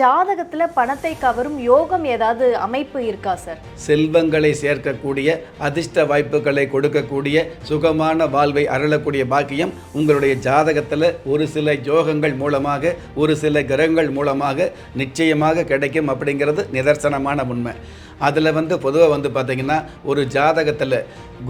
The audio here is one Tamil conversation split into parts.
ஜாதகத்துல பணத்தை கவரும் யோகம் ஏதாவது அமைப்பு இருக்கா சார்? செல்வங்களை சேர்க்கக்கூடிய அதிர்ஷ்ட வாய்ப்புகளை கொடுக்கக்கூடிய சுகமான வாழ்வை அருளக்கூடிய பாக்கியம் உங்களுடைய ஜாதகத்தில் ஒரு சில யோகங்கள் மூலமாக ஒரு சில கிரகங்கள் மூலமாக நிச்சயமாக கிடைக்கும் அப்படிங்கிறது நிதர்சனமான உண்மை. அதில் வந்து பொதுவாக வந்து பார்த்திங்கன்னா ஒரு ஜாதகத்தில்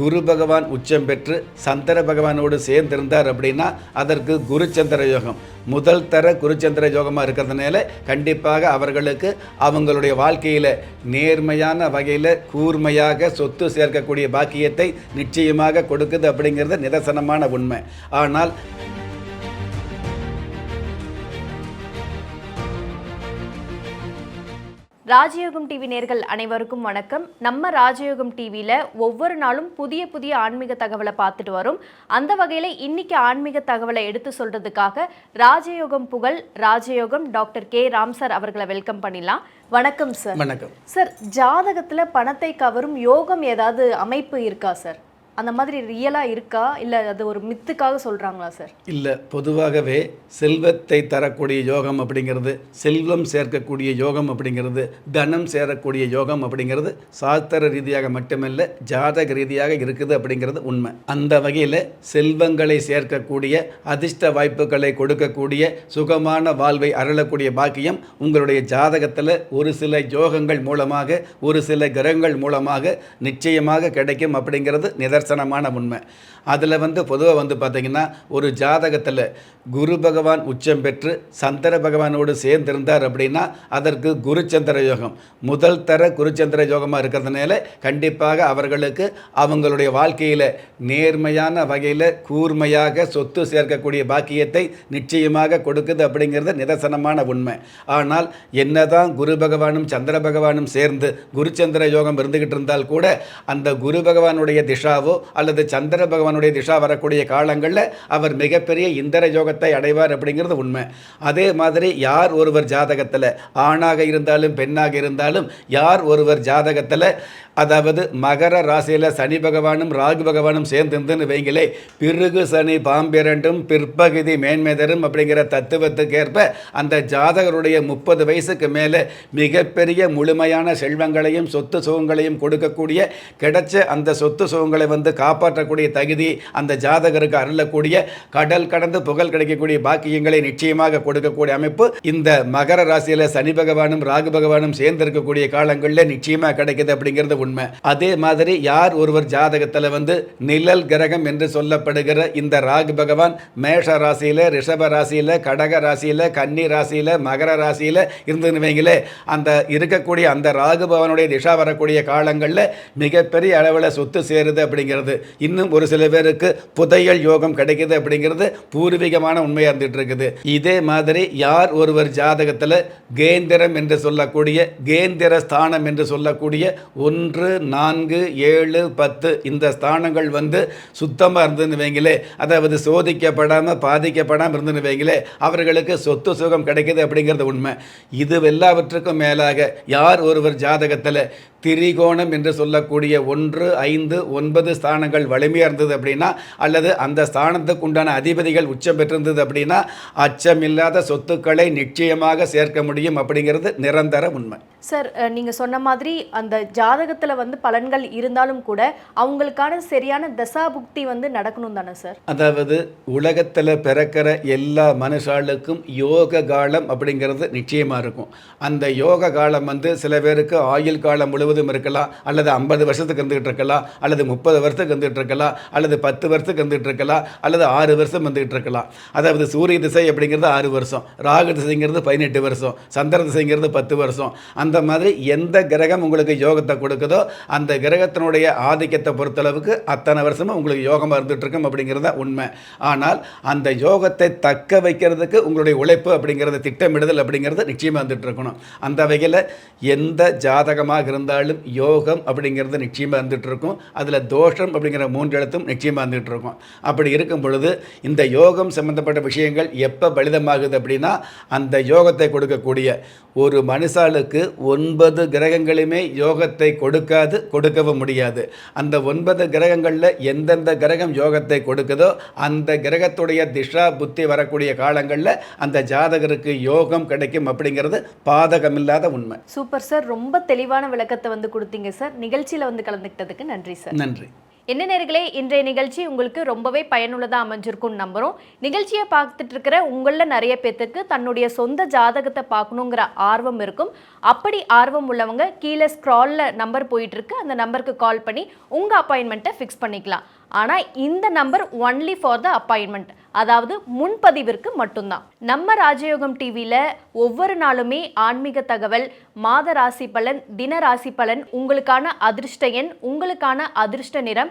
குரு பகவான் உச்சம் பெற்று சந்திர பகவானோடு சேர்ந்திருந்தார் அப்படின்னா அதற்கு குருச்சந்திர யோகம். முதல் தர குருச்சந்திர யோகமாக இருக்கிறதுனால கண்டிப்பாக அவர்களுக்கு அவங்களுடைய வாழ்க்கையில் நேர்மையான வகையில் கூர்மையாக சொத்து சேர்க்கக்கூடிய பாக்கியத்தை நிச்சயமாக கொடுக்குது அப்படிங்கிறது நிதர்சனமான உண்மை. ஆனால் ராஜயோகம் டிவி நேர்கள் அனைவருக்கும் வணக்கம். நம்ம ராஜயோகம் டிவியில ஒவ்வொரு நாளும் புதிய புதிய ஆன்மீக தகவலை பார்த்துட்டு வரும். அந்த வகையில இன்னைக்கு ஆன்மீக தகவலை எடுத்து சொல்றதுக்காக ராஜயோகம் புகழ் ராஜயோகம் டாக்டர் கே. ராம் சார் அவர்களை வெல்கம் பண்ணிடலாம். வணக்கம் சார். வணக்கம். சார் ஜாதகத்துல பணத்தை கவரும் யோகம் ஏதாவது அமைப்பு இருக்கா சார்? அந்த மாதிரி ரியலாக இருக்கா? இல்லை அது ஒரு மித்துக்காக சொல்கிறாங்களா சார்? இல்லை பொதுவாகவே செல்வத்தை தரக்கூடிய யோகம் அப்படிங்கிறது செல்வம் சேர்க்கக்கூடிய யோகம் அப்படிங்கிறது தனம் சேரக்கூடிய யோகம் அப்படிங்கிறது சாஸ்திர ரீதியாக மட்டுமல்ல ஜாதக ரீதியாக இருக்குது அப்படிங்கிறது உண்மை. அந்த வகையில் செல்வங்களை சேர்க்கக்கூடிய அதிர்ஷ்ட வாய்ப்புகளை கொடுக்கக்கூடிய சுகமான வாழ்வை அருளக்கூடிய பாக்கியம் உங்களுடைய ஜாதகத்தில் ஒரு சில யோகங்கள் மூலமாக ஒரு சில கிரகங்கள் மூலமாக நிச்சயமாக கிடைக்கும் அப்படிங்கிறது நிதர்சனமான உண்மை. அதில் வந்து பொதுவாக வந்து பார்த்திங்கன்னா ஒரு ஜாதகத்தில் குரு பகவான் உச்சம் பெற்று சந்திர பகவானோடு சேர்ந்திருந்தார் அப்படின்னா அதற்கு குருச்சந்திர யோகம். முதல் தர குருச்சந்திர யோகமாக இருக்கிறதுனால கண்டிப்பாக அவர்களுக்கு அவங்களுடைய வாழ்க்கையில் நேர்மையான வகையில் கூர்மையாக சொத்து சேர்க்கக்கூடிய பாக்கியத்தை நிச்சயமாக கொடுக்குது அப்படிங்கிறது நிதர்சனமான உண்மை. ஆனால் என்னதான் குரு பகவானும் சந்திர பகவானும் சேர்ந்து குருச்சந்திர யோகம் இருந்துகிட்டு இருந்தால் கூட அந்த குரு பகவானுடைய திஷாவோ அல்லது சந்திர பகவானுடைய திஷா வரக்கூடிய காலங்களில் அவர் மிகப்பெரிய இந்திர யோகத்தை அடைவார் அப்படிங்கிறது உண்மை. அதே மாதிரி யார் ஒருவர் ஜாதகத்தில் ஆணாக இருந்தாலும் பெண்ணாக இருந்தாலும் யார் ஒருவர் ஜாதகத்தில் அதாவது மகர ராசியில் சனி பகவானும் ராகு பகவானும் சேர்ந்துருந்துன்னு வைங்களே பிறகு சனி பாம்பிரண்டும் பிற்பகுதி மேன்மைதரும் அப்படிங்கிற தத்துவத்துக்கேற்ப அந்த ஜாதகருடைய முப்பது வயசுக்கு மேலே மிகப்பெரிய முழுமையான செல்வங்களையும் சொத்து சுகங்களையும் கொடுக்கக்கூடிய கிடைச்ச அந்த சொத்து சுகங்களை வந்து காப்பாற்றக்கூடிய தகுதி அந்த ஜாதகருக்கு அருளக்கூடிய கடல் கடந்து புகழ் கிடைக்கக்கூடிய பாக்கியங்களை நிச்சயமாக கொடுக்கக்கூடிய அமைப்பு இந்த மகர ராசியில் சனி பகவானும் ராகு பகவானும் சேர்ந்திருக்கக்கூடிய காலங்களில் நிச்சயமாக கிடைக்கிது அப்படிங்கிறது உண்மை. அதே மாதிரி யார் ஒருவர் ஜாதகத்தில் வந்து நிழல் கிரகம் என்று சொல்லப்படுகிற இந்த ராகு பகவான் மேஷ ராசியில் ரிஷப ராசியில் கடக ராசியில் கன்னி ராசியில் மகர ராசியில் இருந்துன்னு வைங்களே அந்த இருக்கக்கூடிய அந்த ராகு பகவானுடைய திசா வரக்கூடிய காலங்களில் மிகப்பெரிய அளவில் சொத்து சேருது அப்படிங்கிறது. இன்னும் ஒரு சில பேருக்கு புதையல் யோகம் கிடைக்குது அப்படிங்கிறது பூர்வீகமான உண்மையாக இருந்துட்டு இருக்குது இதே மாதிரி யார் ஒருவர் ஜாதகத்தில் கேந்திரம் என்று சொல்லக்கூடிய கேந்திர ஸ்தானம் என்று சொல்லக்கூடிய ஒன்று நான்கு ஏழு பத்து இந்த ஸ்தானங்கள் வந்து சுத்தமாக இருந்துன்னு வைங்களே. அதாவது சோதிக்கப்படாமல் பாதிக்கப்படாமல் இருந்துன்னு வைங்களே அவர்களுக்கு சொத்து சுகம் கிடைக்குது அப்படிங்கிறது உண்மை. இது எல்லாவற்றுக்கும் மேலாக யார் ஒருவர் ஜாதகத்தில் திரிகோணம் என்று சொல்லக்கூடிய ஒன்று ஐந்து ஒன்பது ஸ்தானங்கள் வலிமையாக இருந்தது அப்படின்னா அல்லது அந்த ஸ்தானத்துக்கு உண்டான அதிபதிகள் உச்சம் பெற்றிருந்தது அப்படின்னா அச்சமில்லாத சொத்துக்களை நிச்சயமாக சேர்க்க முடியும் அப்படிங்கிறது நிரந்தர உண்மை. சார் அஹ், நீங்க சொன்ன மாதிரி அந்த ஜாதகத்துல வந்து பலன்கள் இருந்தாலும் கூட அவங்களுக்கான சரியான தசாபுக்தி வந்து நடக்கணும் தானே சார்? அதாவது உலகத்தில் பிறக்கிற எல்லா மனுஷாளுக்கும் யோக காலம் அப்படிங்கிறது நிச்சயமாக இருக்கும். அந்த யோக காலம் வந்து சில பேருக்கு ஆயுள் காலம் முழுவதும் இருக்கலாம் அல்லது ஐம்பது வருஷத்துக்கு இருந்துகிட்டு இருக்கலாம் அல்லது முப்பது வருஷத்துக்கு இருந்துகிட்டு இருக்கலாம் அல்லது பத்து வருஷத்துக்கு இருந்துகிட்டு இருக்கலாம் அல்லது ஆறு வருஷம் வந்துகிட்டு இருக்கலாம். அதாவது சூரிய திசை அப்படிங்கிறது ஆறு வருஷம் ராகு திசைங்கிறது பதினெட்டு வருஷம் சந்திர திசைங்கிறது பத்து வருஷம். அந்த மாதிரி எந்த கிரகம் உங்களுக்கு யோகத்தை கொடுக்குதோ அந்த கிரகத்தினுடைய ஆதிக்கத்தை பொறுத்தளவுக்கு அத்தனை வருஷமும் உங்களுக்கு யோகமாக இருந்துகிட்ருக்கும் அப்படிங்கிறது தான் உண்மை. ஆனால் அந்த யோகத்தை தக்க வைக்கிறதுக்கு உங்களுடைய உழைப்பு அப்படிங்கிறது திட்டமிடுதல் அப்படிங்கிறது நிச்சயமாக வந்துட்டு இருக்கணும். அந்த வகையில் எந்த ஜாதகமாக இருந்தாலும் இருந்தாலும் யோகம் அப்படிங்கிறது நிச்சயமாக இருந்துகிட்டு இருக்கும் அதில் தோஷம் அப்படிங்கிற மூன்று எழுத்தும் நிச்சயமாக இருந்துகிட்டு இருக்கும் அப்படி இருக்கும் பொழுது இந்த யோகம் சம்பந்தப்பட்ட விஷயங்கள் எப்போ பலிதமாகுது அப்படின்னா அந்த யோகத்தை கொடுக்கக்கூடிய ஒரு மனுஷாளுக்கு ஒன்பது கிரகங்களுமே யோகத்தை கொடுக்காது கொடுக்கவும் முடியாது. அந்த ஒன்பது கிரகங்களில் எந்தெந்த கிரகம் யோகத்தை கொடுக்குதோ அந்த கிரகத்துடைய திஷா புத்தி வரக்கூடிய காலங்களில் அந்த ஜாதகருக்கு யோகம் கிடைக்கும் அப்படிங்கிறது பாதகமில்லாத உண்மை. Super sir. ரொம்ப தெளிவான விளக்கத்தை வந்து கொடுத்தீங்க சார். நிகழ்ச்சியில வந்து கலந்துக்கிட்டதுக்கு நன்றி சார். நன்றி. என்ன நேர்களே இன்றைய நிகழ்ச்சி உங்களுக்கு ரொம்பவே பயனுள்ளதாக அமைஞ்சிருக்கும்னு நம்புகிறோம் நிகழ்ச்சியை பார்த்துட்டு இருக்கிற உங்களில் நிறைய பேர்த்துக்கு தன்னுடைய சொந்த ஜாதகத்தை பார்க்கணுங்கிற ஆர்வம் இருக்கும். அப்படி ஆர்வம் உள்ளவங்க கீழே ஸ்க்ராலில் நம்பர் போயிட்டுருக்கு அந்த நம்பருக்கு கால் பண்ணி உங்கள் அப்பாயின்மெண்ட்டை ஃபிக்ஸ் பண்ணிக்கலாம். ஆனால் இந்த number only for the appointment அதாவது முன்பதிவிற்கு மட்டும்தான். நம்ம ராஜயோகம் டிவியில் ஒவ்வொரு நாளுமே ஆன்மீக தகவல் மாத ராசி பலன் தின ராசி பலன் உங்களுக்கான அதிர்ஷ்ட எண் உங்களுக்கான அதிர்ஷ்ட நிறம்